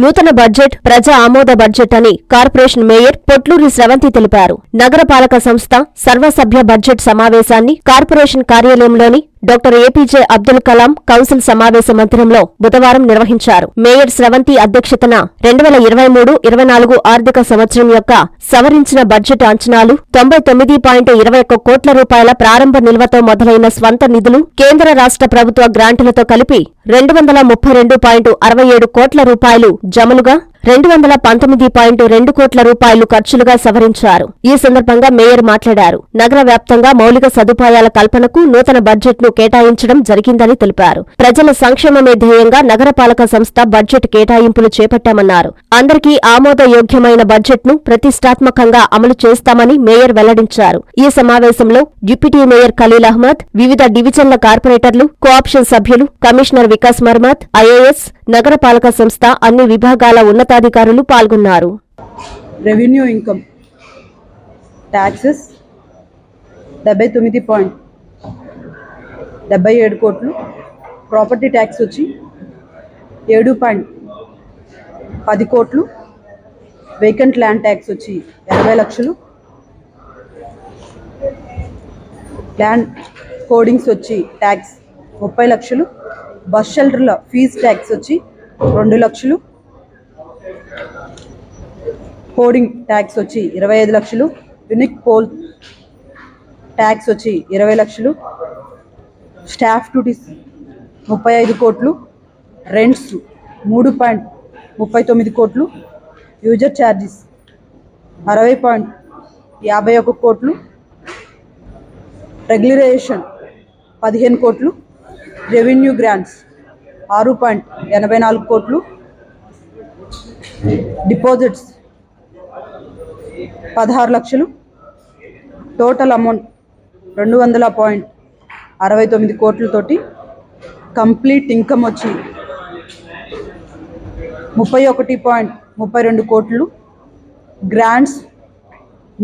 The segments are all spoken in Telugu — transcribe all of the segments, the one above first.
నూతన బడ్జెట్ ప్రజా ఆమోద బడ్జెట్ అని కార్పొరేషన్ మేయర్ పొట్లూరి స్రవంతి తెలిపారు. నగరపాలక సంస్థ సర్వసభ్య బడ్జెట్ సమావేశాన్ని corporation కార్యాలయంలోని doctor APJ Abdul Kalam council సమావేశ మందిరంలో బుధవారం నిర్వహించారు. మేయర్ స్రవంతి అధ్యక్షతన రెండు వేల ఇరవై మూడు ఇరవై నాలుగు ఆర్థిక సంవత్సరం యొక్క సవరించిన బడ్జెట్ అంచనాలు తొంభై తొమ్మిది పాయింట్ ఇరవై ఒక్క కోట్ల రూపాయల ప్రారంభ నిల్వతో మొదలైన స్వంత నిధులు కేంద్ర రాష్ట్ర ప్రభుత్వ గ్రాంటులతో కలిపి రెండు వందల ముప్పై రెండు పాయింట్ అరవై ఏడు కోట్ల రూపాయలు జమలుగా రెండు వందల పంతొమ్మిది పాయింట్ రెండు కోట్ల రూపాయలు ఖర్చులుగా సవరించారు. ఈ సందర్భంగా మేయర్ మాట్లాడారు. నగర వ్యాప్తంగా మౌలిక సదుపాయాల కల్పనకు నూతన బడ్జెట్ను కేటాయించడం జరిగిందని తెలిపారు. ప్రజల సంక్షేమమే ధ్యేయంగా నగరపాలక సంస్థ బడ్జెట్ కేటాయింపులు చేపట్టామన్నారు. అందరికీ ఆమోదయోగ్యమైన బడ్జెట్ను ప్రతిష్టాత్మకంగా అమలు చేస్తామని మేయర్ వెల్లడించారు. ఈ సమావేశంలో డిప్యూటీ మేయర్ ఖలీల్ అహ్మద్ వివిధ డివిజన్ల కార్పొరేటర్లు కోఆప్షన్ సభ్యులు కమిషనర్ వికాస్ మర్మత్ ఐఏఎస్ నగరపాలక సంస్థ అన్ని విభాగాల ఉన్నతాధికారులు పాల్గొన్నారు. రెవెన్యూ ఇన్కమ్ ట్యాక్సెస్ డెబ్బై తొమ్మిది పాయింట్ డెబ్బై ఏడు కోట్లు. ప్రాపర్టీ ట్యాక్స్ వచ్చి ఏడు పాయింట్ పది కోట్లు. వేకెంట్ ల్యాండ్ ట్యాక్స్ వచ్చి ఎనభై లక్షలు. ల్యాండ్ కోడింగ్స్ వచ్చి ట్యాక్స్ ముప్పై లక్షలు. బస్ షెల్టర్ల ఫీజ్ ట్యాక్స్ వచ్చి రెండు లక్షలు. కోడింగ్ ట్యాక్స్ వచ్చి ఇరవై ఐదు లక్షలు. యునిక్ పోల్ ట్యాక్స్ వచ్చి ఇరవై లక్షలు. స్టాఫ్ డ్యూటీస్ ముప్పై ఐదు కోట్లు రెంట్స్ మూడు పాయింట్ ముప్పై తొమ్మిది కోట్లు యూజర్ ఛార్జెస్ అరవై పాయింట్ యాభై ఒక కోట్లు రెగ్యులరేషన్ పదిహేను కోట్లు రెవెన్యూ గ్రాంట్స్ ఆరు పాయింట్ ఎనభై నాలుగు కోట్లు డిపాజిట్స్ పదహారు లక్షలు టోటల్ అమౌంట్ రెండు వందల పాయింట్ అరవై తొమ్మిది కోట్లతోటి కంప్లీట్ ఇన్కమ్ వచ్చి ముప్పై ఒకటి పాయింట్ ముప్పై రెండు కోట్లు. గ్రాంట్స్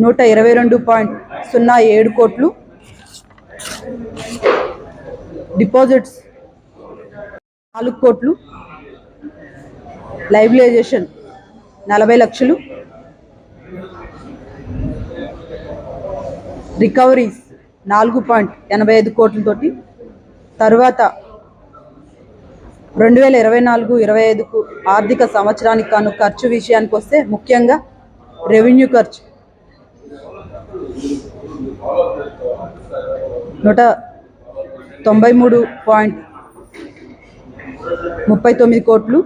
నూట ఇరవై రెండు పాయింట్ సున్నా ఏడు కోట్లు. డిపాజిట్స్ నాలుగు కోట్లు. లైబిలైజేషన్ నలభై లక్షలు. రికవరీస్ నాలుగు పాయింట్ ఎనభై ఐదు కోట్లతోటి తరువాత రెండు వేల ఇరవై నాలుగు ఇరవై ఐదుకు ఆర్థిక సంవత్సరానికి కాను ఖర్చు విషయానికి వస్తే ముఖ్యంగా రెవెన్యూ ఖర్చు. నూట తొంభై మూడు పాయింట్ ముప్పై తొమ్మిది కోట్లు.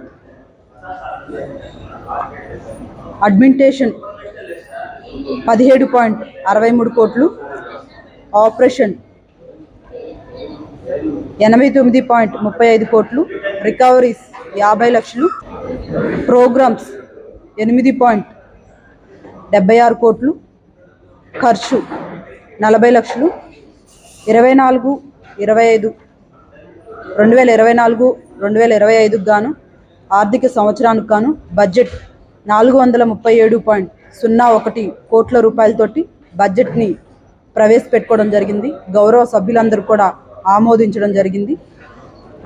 అడ్మినిస్ట్రేషన్ పదిహేడు పాయింట్ అరవై మూడు కోట్లు. ఆపరేషన్ ఎనభై తొమ్మిది పాయింట్ ముప్పై ఐదు కోట్లు రికవరీస్ యాభై లక్షలు ప్రోగ్రామ్స్ ఎనిమిది పాయింట్ డెబ్బై ఆరు కోట్లు ఖర్చు నలభై లక్షలు ఇరవై నాలుగు ఇరవై ఐదు రెండు వేల ఇరవై నాలుగు రెండు వేల ఇరవై ఐదుకు గాను ఆర్థిక సంవత్సరానికి గాను బడ్జెట్ నాలుగు వందల ముప్పై ఏడు పాయింట్ సున్నా ఒకటి కోట్ల రూపాయలతోటి బడ్జెట్ని ప్రవేశపెట్టుకోవడం జరిగింది. గౌరవ సభ్యులందరూ కూడా ఆమోదించడం జరిగింది.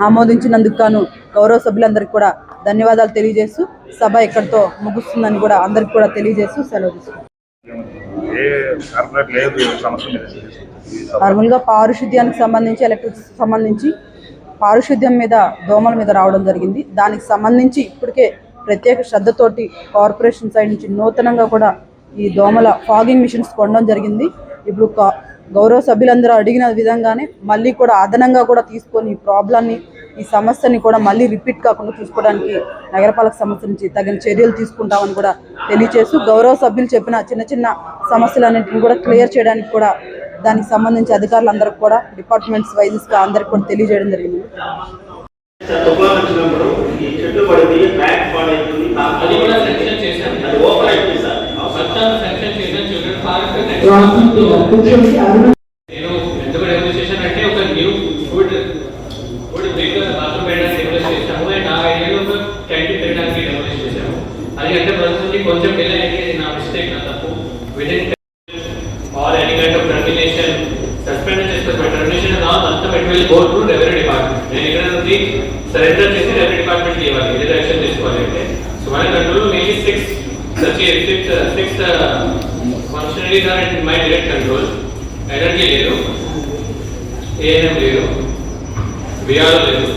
ఆమోదించినందుకు గాను గౌరవ సభ్యులందరికీ కూడా ధన్యవాదాలు తెలియజేస్తూ సభ ఎక్కడితో ముగుస్తుందని కూడా అందరికి కూడా తెలియజేస్తూ సెలవు నార్మల్గా పారిశుద్ధ్యానికి సంబంధించి ఎలక్ట్రిక్స్ సంబంధించి పారిశుద్ధ్యం మీద దోమల మీద రావడం జరిగింది. దానికి సంబంధించి ఇప్పటికే ప్రత్యేక శ్రద్ధతోటి కార్పొరేషన్ సైడ్ నుంచి నూతనంగా కూడా ఈ దోమల ఫాగింగ్ మిషన్స్ కొనడం జరిగింది. ఇప్పుడు గౌరవ సభ్యులందరూ అడిగిన విధంగానే మళ్ళీ కూడా అదనంగా కూడా తీసుకొని ఈ ప్రాబ్లాన్ని ఈ సమస్యని కూడా మళ్ళీ రిపీట్ కాకుండా చూసుకోవడానికి నగరపాలక సంస్థ నుంచి తగిన చర్యలు తీసుకుంటామని కూడా తెలియచేస్తూ గౌరవ సభ్యులు చెప్పిన చిన్న చిన్న సమస్యలన్నింటిని కూడా క్లియర్ చేయడానికి కూడా దానికి సంబంధించి అధికారులందరికీ కూడా డిపార్ట్మెంట్స్ వైజెస్గా అందరికి కూడా తెలియజేయడం జరిగింది. పడింది బ్యాక్ అది కూడా సెక్షన్ అది ఓపెన్ అయిపోయింది సార్. సెక్షన్ నేను ఎందుకు డెమోన్స్ట్రేషన్ అంటే ఒక new food food break bathroom పెట్టడానికి డెమోన్స్ చేశాము అండ్ ఆ ఏరియాలో ఒక క్యాంటీన్ పెట్టడానికి డెమోన్స్ చేశాము అది అంటే ప్రస్తుతం కొంచెం డిలే అయింది అది నా మిస్టేక్ నా తప్పు with in or any kind of termination suspend చేసుకోవాలి టర్మినేషన్ నా అంతా పెట్టి వెళ్ళి గో టు రెవెన్యూ డిపార్ట్మెంట్ నేను ఇక్కడ నుండి సరెండర్ చేసి రెవెన్యూ డిపార్ట్మెంట్ ఇవ్వాలి ఏదైతే యాక్షన్ తీసుకోవాలి అంటే సో సో మన control mainly six six six functionaries are in my direct control energy లేదు. ఏఎన్ఎం లేదు. బిఆర్ లేదు.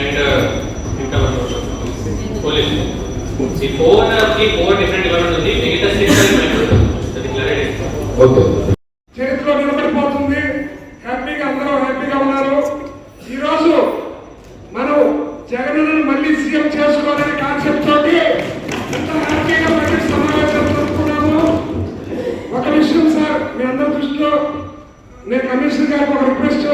అండ్ ఇంకా పోలీస్. ఈ ఫోర్కి ఫోర్ డిఫరెంట్ డిపార్ట్మెంట్ ఉంది. మిగతా సిక్స్ అది క్లారిటీ ఓకే. చరిత్రలో నిలబడిపోతుంది హ్యాపీగా అందరూ హ్యాపీగా ఉన్నారు. ఈరోజు మనం జగనన్నను మళ్ళీ సీఎం చేసుకోవాలనే కాన్సెప్ట్ తోటి ఎంత హ్యాపీగా బడ్జెట్ సమావేశం జరుపుకున్నాము ఒక విషయం సార్ మీ నేను కమిషనర్ గారికి ఒక రిక్వెస్ట్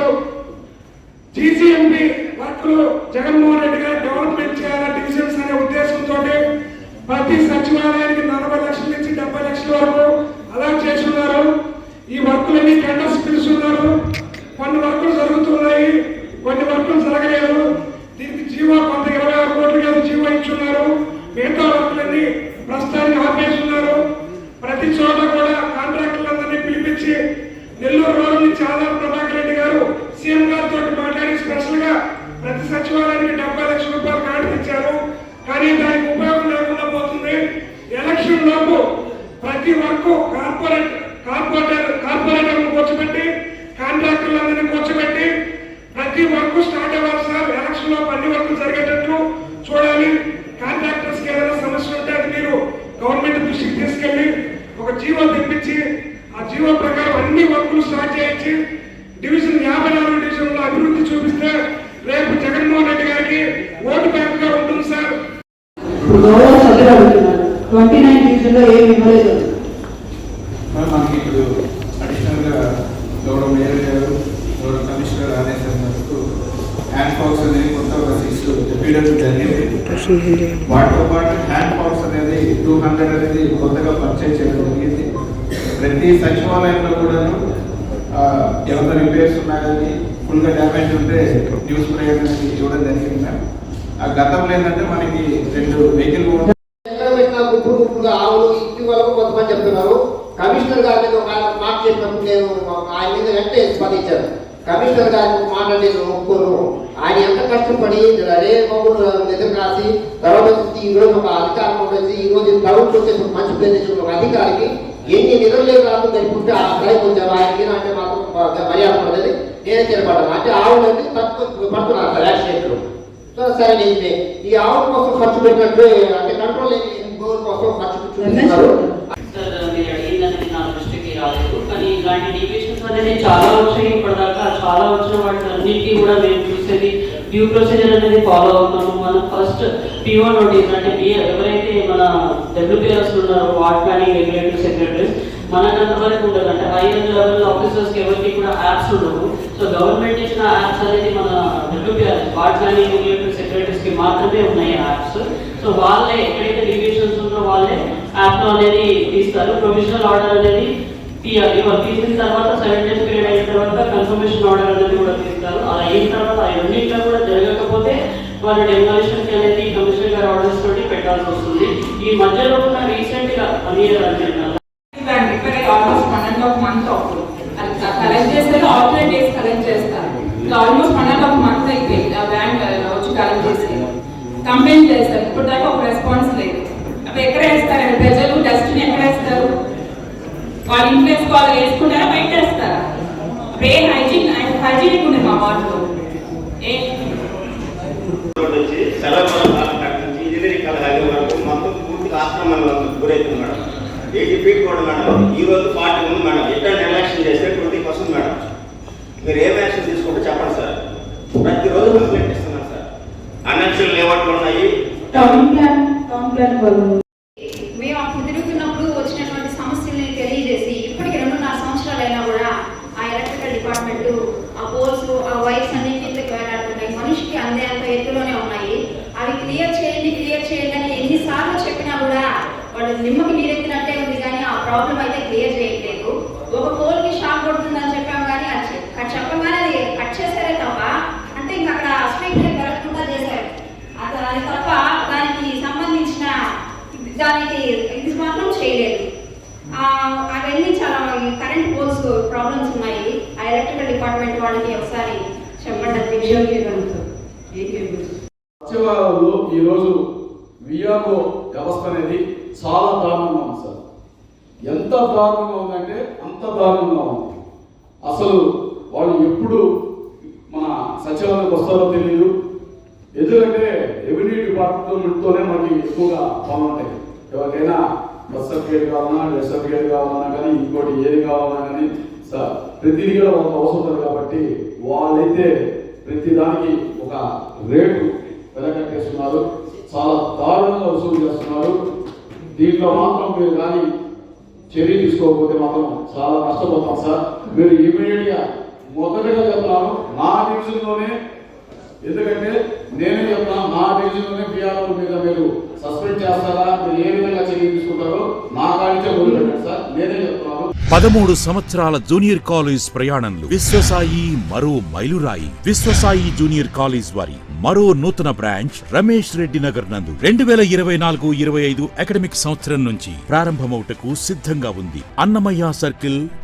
జీసీఎంపీ వర్క్లు జగన్మోహన్ రెడ్డి గారు డెవలప్మెంట్ చేయాలని డివిజన్స్ అనే ఉద్దేశంతో ప్రతి సచివాలయం నలభై లక్షల నుంచి డెబ్బై లక్షల వరకు అలా చేస్తున్నారు ఈ వర్కులన్నీ టెండర్స్ పిలుస్తున్నారు కొన్ని వర్కులు జరుగుతున్నాయి కొన్ని వర్కులు జరగలేదు దీనికి జీవో కొంత ఇరవై ఆరు కోట్ల గారు జీవో ఇచ్చున్నారు మిగతా వర్కులన్నీ ప్రస్తుతానికి ఆపేస్తున్నారు ప్రతి చోట కూడా కాంట్రాక్టులందరినీ పిలిపించి నెల్లూరు రోడ్ నుంచి ఆదాం ప్రభాకర్ రెడ్డి గారు సీఎం గారితో మాట్లాడి స్పెషల్గా ప్రతి సచివాలయానికి డెబ్బై లక్షల రూపాయలు కాంట్రాక్ట్ ఇచ్చారు కానీ దానికి ఉపయోగం లేకుండా పోతుంది ఎలక్షన్ లోపు ప్రతి వర్క్ కార్పొరేట్ కార్పొరేటర్ కార్పొరేటర్ కూర్చోబెట్టి కాంట్రాక్టర్లందరినీ కూర్చోబెట్టి ప్రతి వర్క్ స్టార్ట్ అవ్వాలి సార్. ఎలక్షన్లో అన్ని వర్క్ జరిగేటట్లు చూడాలి. కాంట్రాక్టర్స్కి ఏదైనా సమస్య ఉంటే అది మీరు గవర్నమెంట్ దృష్టికి తీసుకెళ్ళి ఒక జీవో తెప్పించి ఆ జీవో ప్రకారం అన్ని వర్కులు స్టార్ట్ చేయించి డివిజన్ యాభై నాలుగు డివిజన్లో అభివృద్ధి చూపిస్తే రేపు జగన్మోహన్ రెడ్డి గారికి ఓటు బ్యాంక్గా ఉంటుంది సార్. ట్వంటీ నైన్ డివిజన్లో ఏమి ఇవ్వలేదు మరి మనకి ఇప్పుడు అడిషనల్గా గౌరవ మేయర్ గారు గౌరవ కమిషనర్ ఆదేశం మేరకు పాక్స్ అనేది కొత్త ఒక సిక్స్ చెప్పడం జరిగింది వాటితో పాటు హ్యాండ్ పాక్స్ అనేది టూ హండ్రెడ్ అనేది కొత్తగా పర్చేజ్ చేయడం జరిగింది. ప్రతి సచివాలయంలో కూడాను ఎవరి రిపేర్స్ ఉన్నా కానీ ఫుల్గా డ్యామేజ్ ఉంటే న్యూస్ ప్రేయర్ అనేది ఇవ్వడం జరిగింది మ్యామ్. ఆ గతంలో ఏంటంటే మనకి రెండు వెహికల్ ఎక్కడ ఆవులు ఇంటి వరకు కొంతమంది చెప్తున్నారు. కమిషనర్ గారి మీద ఒక మాట చెప్పినప్పుడు నేను ఆయన మీద వెంటనే స్పందించాను కమిషనర్ గారి మాట నేను ఒప్పుకోను. ఆయన ఎంత కష్టపడి అరే బాబు ఎదురు రాసి తర్వాత వచ్చి ఈ రోజు ఒక అధికారం వచ్చి ఈ రోజు టౌన్ వచ్చేసి మంచి పేరు తెచ్చిన ఒక అధికారికి ఎన్ని నిద్రలేదు రాకుండా తెలుపుకుంటే ఆ స్థాయి కొంచెం ఆయనకి అంటే మాత్రం మర్యాద పడలేదు నేనే చేరబడ్డాను. అంటే ఆవులన్నీ తక్కువ పడుతున్నారు సార్ యాక్సిడెంట్లు. సో సరే నిజమే ఈ ఆవుల కోసం ఖర్చు పెట్టినట్టు అంటే కంట్రోల్ లేని గోల్ కోసం ఖర్చు చూపిస్తున్నారు సార్ మీరు అడిగిందనేది నా దృష్టికి రాలేదు. కానీ ఇలాంటి అనేది చాలా వచ్చాయి ఇప్పటిదాకా చాలా వచ్చిన వాటి అన్నిటికీ కూడా మేము చూసేది డ్యూ ప్రొసీజర్ అనేది ఫాలో అవుతాము మనం ఫస్ట్ పిఓ నోటీస్ అంటే ఎవరైతే మన డబ్ల్యూపీఆర్స్ ఉన్నారో వార్డ్ ప్లానింగ్ రెగ్యులేటరీ సెక్రటరీస్ మనకు అంతవరకు ఉండదు. అంటే హైయర్ లెవెల్ ఆఫీసర్స్కి ఎవరికి కూడా యాప్స్ ఉండవు. సో గవర్నమెంట్ ఇచ్చిన యాప్స్ అనేది మన డబ్ల్యూపీఆర్ వార్డ్ ప్లానింగ్ రెగ్యులేటరీ సెక్రటరీస్కి మాత్రమే ఉన్నాయి యాప్స్ సో వాళ్ళే ఎక్కడైతే డివిజన్స్ ఉన్నో వాళ్ళే యాప్లో అనేది తీస్తారు. ప్రొవిజనల్ ఆర్డర్ అనేది తీయాలి వాళ్ళు తీసిన తర్వాత సెవెన్ డేస్ పీరియడ్ అయిన తర్వాత కన్ఫర్మేషన్ ఆర్డర్ అనేది కూడా తీస్తారు. అలా అయిన తర్వాత ఆ రెండింటిలో కూడా జరగకపోతే వాళ్ళు డెమోలిషన్ అనేది కమిషనర్ గారు ఆర్డర్స్ తోటి పెట్టాల్సి వస్తుంది. ఈ మధ్యలో ఉన్న రీసెంట్గా గా వన్ అంటే దాన్ని ఇక్కడ almost one and half month అవుతుంది అది కలెక్ట్ చేస్తారు ఆల్టర్నేట్ డేస్ కలెక్ట్ చేస్తారు almost one and half month అయిపోయింది ఆ బ్యాంక్ వచ్చి కలెక్ట్ చేసి కంప్లైంట్ చేస్తారు ఇప్పుడు దాకా ఒక రెస్పాన్స్ లేదు అవి ఎక్కడ వేస్తారు ప్రజలు డస్ట్ని ఎక్కడ వేస్తారు వాళ్ళ ఇంట్లో వేసుకోవాలి వేసుకుంటారా బయట వేస్తారా? ఏ హైజీన్ హైజీనిక్ ఉంది మా వార్డులో. ఇంజనీరింగ్ కళాశాల వరకు మొత్తం పూర్తిగా ఆక్రమణలకు గురవుతుంది మేడం ఎయిటీ ఫీట్ కూడా మేడం ఈ రోజు ఉంది మేడం రిటర్న్ ఎలక్షన్ చేస్తే ట్వంటీ పర్సెంట్ మేడం మీరు ఏం యాక్షన్ తీసుకుంటే చెప్పండి సార్. ప్రతిరోజు కంప్లైంట్ ఇస్తున్నాం సార్ అన్నెక్షన్ లేఅవుట్లు ఉన్నాయి టౌన్ ప్లాన్ టౌన్ ప్లాన్ వాళ్ళు మేము అప్పుడు తిరుగుతున్నప్పుడు వచ్చినటువంటి సమస్యల్ని తెలియజేసి ఇప్పటికి రెండున్నర సంవత్సరాలు అయినా కూడా ఆ ఎలక్ట్రికల్ డిపార్ట్మెంట్ ఆ పోల్స్ ఆ వైర్స్ అన్ని కిందకి వేలాడుతున్నాయి మనిషికి అందేంత ఎత్తులోనే ఉన్నాయి అవి క్లియర్ చేయండి క్లియర్ చేయండి అని ఎన్నిసార్లు చెప్పినా కూడా వాడు నిమ్మకి నీరెత్తినట్టే ఉంది కానీ ఆ ప్రాబ్లం అయితే క్లియర్ చేయట్లేదు. ఒక పోల్కి షాక్ కొడుతుందని చెప్పాం కానీ అది చెప్పగానే అది కట్ చేశారే తప్ప అంటే ఇంకా అక్కడ స్ట్రైట్ పెరగకుండా చేశారు. అది అది తప్ప దానికి సంబంధించిన దానికి ఇది మాత్రం చేయలేదు. అవన్నీ చాలా కరెంట్ పోల్స్ ప్రాబ్లమ్స్ ఉన్నాయి. ఆ ఎలక్ట్రికల్ డిపార్ట్మెంట్ వాళ్ళకి ఒకసారి చెప్పండి ఈరోజు విఆర్ఓ వ్యవస్థ అనేది చాలా దారుణంగా ఉంది సార్. ఎంత దారుణంగా ఉందంటే అంత దారుణంగా ఉంది. అసలు వాళ్ళు ఎప్పుడు మన సచివాలయానికి వస్తారో తెలియదు ఎందుకంటే రెవెన్యూ డిపార్ట్మెంట్తోనే మనకి ఎక్కువగా పనులు ఉంటాయి. ఎవరికైనా బస్ సర్టిఫికేట్ కావాలన్నా డెత్ సర్టిఫికేట్ కావాలన్నా కానీ ఇంకోటి ఏది కావాలన్నా కానీ సార్ ప్రతిదీ కూడా వాళ్ళకి అవసరం ఉంటుంది కాబట్టి వాళ్ళైతే ప్రతిదానికి ఒక రేటు వెలకట్టేస్తున్నారు చాలా దారుణంగా వసూలు చేస్తున్నారు. దీంట్లో మాత్రం మీరు కానీ చర్య తీసుకోకపోతే మాత్రం చాలా నష్టపోతాం సార్. మీరు ఇమీడియట్గా మొదటగా చెప్తున్నాను నా డివిజన్లోనే ఎందుకంటే నేనే చెప్తాను నా డివిజన్లోనే బీఆర్ఓ మీద మీరు సస్పెండ్ చేస్తారా మీరు ఏ విధంగా చర్య తీసుకుంటారో నా కాడికే వదిలిపెట్టండి సార్. నేనే చెప్తున్నాను పదమూడు సంవత్సరాల జూనియర్ కాలేజ్ ప్రయాణంలో విశ్వసాయి మరో మైలురాయి. విశ్వసాయి జూనియర్ కాలేజ్ వారి మరో నూతన బ్రాంచ్ రమేష్ రెడ్డి నగర్ నందు. రెండు వేల ఇరవై నాలుగు ఇరవై ఐదు అకాడమిక్ సంవత్సరం నుంచి ప్రారంభమవుటకు సిద్ధంగా ఉంది. అన్నమయ్య సర్కిల్